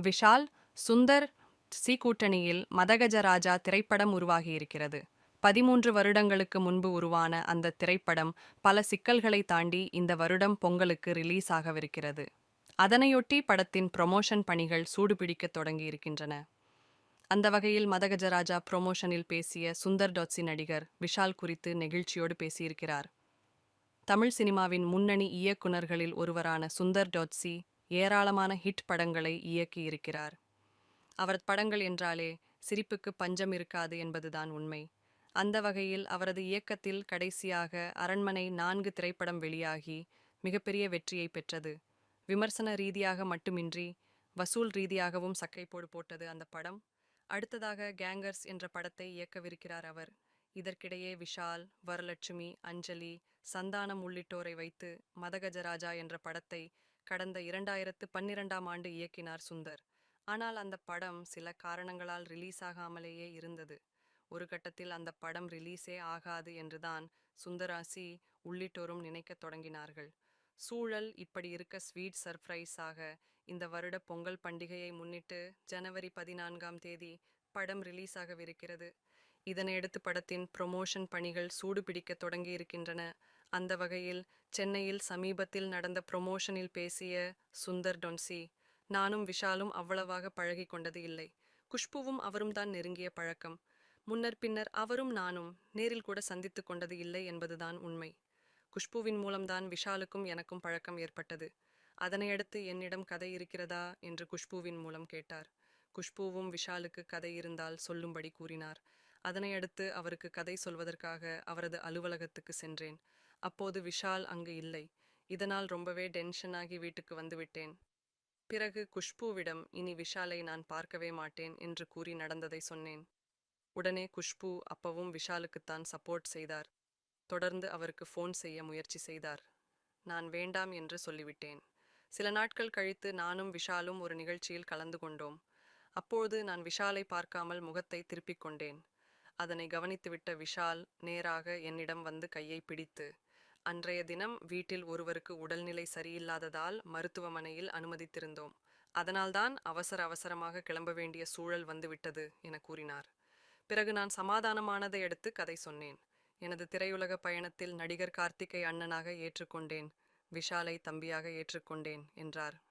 Vishal Sundar C கூட்டணியில் மதகஜராஜா திரைப்படம் உருவாகியிருக்கிறது. பதிமூன்று வருடங்களுக்கு முன்பு உருவான அந்த திரைப்படம் பல சிக்கல்களை தாண்டி இந்த வருடம் பொங்கலுக்கு ரிலீஸ் ஆகவிருக்கிறது. அதனையொட்டி படத்தின் ப்ரொமோஷன் பணிகள் சூடுபிடிக்க தொடங்கியிருக்கின்றன. அந்த வகையில் மதகஜராஜா ப்ரொமோஷனில் பேசிய சுந்தர் டாட்சி நடிகர் விஷால் குறித்து நெகிழ்ச்சியோடு பேசியிருக்கிறார். தமிழ் சினிமாவின் முன்னணி இயக்குனர்களில் ஒருவரான சுந்தர் டாட்சி ஏராளமான ஹிட் படங்களை இயக்கியிருக்கிறார். அவரது படங்கள் என்றாலே சிரிப்புக்கு பஞ்சம் இருக்காது என்பதுதான் உண்மை. அந்த வகையில் அவரது இயக்கத்தில் கடைசியாக அரண்மனை நான்கு திரைப்படம் வெளியாகி மிகப்பெரிய வெற்றியை பெற்றது. விமர்சன ரீதியாக மட்டுமின்றி வசூல் ரீதியாகவும் சக்கைப்போடு போட்டது அந்த படம். அடுத்ததாக கேங்கர்ஸ் என்ற படத்தை இயக்கவிருக்கிறார் அவர். இதற்கிடையே விஷால் வரலட்சுமி அஞ்சலி சந்தானம் உள்ளிட்டோரை வைத்து மதகஜராஜா என்ற படத்தை கடந்த இரண்டாயிரத்து பன்னிரெண்டாம் ஆண்டு இயக்கினார் சுந்தர். ஆனால் அந்த படம் சில காரணங்களால் ரிலீஸ் ஆகாமலேயே இருந்தது. ஒரு கட்டத்தில் அந்த படம் ரிலீஸே ஆகாது என்றுதான் சுந்தராசி உள்ளிட்டோரும் நினைக்கத் தொடங்கினார்கள். சூழல் இப்படி இருக்க ஸ்வீட் சர்ப்ரைஸாக இந்த வருட பொங்கல் பண்டிகையை முன்னிட்டு ஜனவரி பதினான்காம் தேதி படம் ரிலீஸ் ஆகவிருக்கிறது. இதனையடுத்து படத்தின் ப்ரொமோஷன் பணிகள் சூடுபிடிக்க தொடங்கியிருக்கின்றன. அந்த வகையில் சென்னையில் சமீபத்தில் நடந்த ப்ரொமோஷனில் பேசிய சுந்தர் டொன்சி நானும் விஷாலும் அவ்வளவாக பழகி கொண்டது இல்லை. குஷ்புவும் அவரும் தான் நெருங்கிய பழக்கம். முன்னர் பின்னர் அவரும் நானும் நேரில் கூட சந்தித்து கொண்டது இல்லை என்பதுதான் உண்மை. குஷ்புவின் மூலம்தான் விஷாலுக்கும் எனக்கும் பழக்கம் ஏற்பட்டது. அதனையடுத்து என்னிடம் கதை இருக்கிறதா என்று குஷ்புவின் மூலம் கேட்டார். குஷ்புவும் விஷாலுக்கு கதை இருந்தால் சொல்லும்படி கூறினார். அதனையடுத்து அவருக்கு கதை சொல்வதற்காக அவரது அலுவலகத்துக்கு சென்றேன். அப்போது விஷால் அங்கு இல்லை. இதனால் ரொம்பவே டென்ஷனாகி வீட்டுக்கு வந்துவிட்டேன் பிறகு குஷ்புவிடம் இனி விஷாலை நான் பார்க்கவே மாட்டேன் என்று கூறி நடந்ததை சொன்னேன். உடனே குஷ்பு அப்பவும் விஷாலுக்குத்தான் சப்போர்ட் செய்தார். தொடர்ந்து அவருக்கு ஃபோன் செய்ய முயற்சி செய்தார். நான் வேண்டாம் என்று சொல்லிவிட்டேன். சில நாட்கள் கழித்து நானும் விஷாலும் ஒரு நிகழ்ச்சியில் கலந்து கொண்டோம். அப்போது நான் விஷாலை பார்க்காமல் முகத்தை திருப்பிக் கொண்டேன். அதனை கவனித்துவிட்ட விஷால் நேராக என்னிடம் வந்து கையை பிடித்து அன்றைய தினம் வீட்டில் ஒருவருக்கு உடல்நிலை சரியில்லாததால் மருத்துவமனையில் அனுமதித்திருந்தோம். அதனால்தான் அவசர அவசரமாக கிளம்ப வேண்டிய சூழல் வந்துவிட்டது என கூறினார். பிறகு நான் சமாதானமானதை அடுத்து கதை சொன்னேன். எனது திரையுலக பயணத்தில் நடிகர் கார்த்திகை அண்ணனாக ஏற்றுக்கொண்டேன். விஷாலை தம்பியாக ஏற்றுக்கொண்டேன் என்றார்.